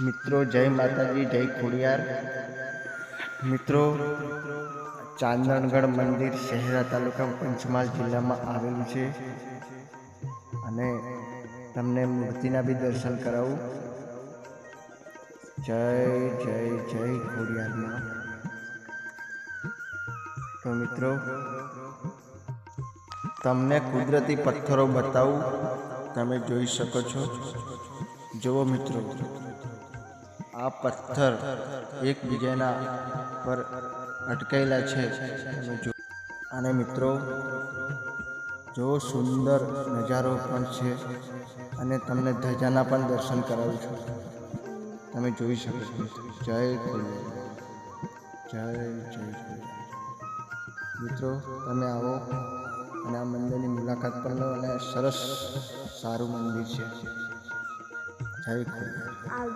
મિત્રો, જય માતાજી, જય ખોડિયાર. મિત્રો, ચાંદનગઢ મંદિર શહેરા તાલુકા પંચમહાલ જિલ્લામાં આવેલું છે. અને તમને મૂર્તિના બી દર્શન કરાવું. જય જય જય ખોડિયારમાં. તો મિત્રો, તમને કુદરતી પથ્થરો બતાવું. તમે જોઈ શકો છો. જુઓ મિત્રો. આ પથ્થર એકબીજાના પર અટકાયેલા છે. અને મિત્રો, જો સુંદર નજારો પણ છે અને તમને ધજાના પણ દર્શન કરાવું છું. તમે જોઈ શકો છો. જય જય જય મિત્રો, તમે આવો અને આ મંદિરની મુલાકાત પણ લો અને સરસ સારું મંદિર છે. જય ખોડિયાર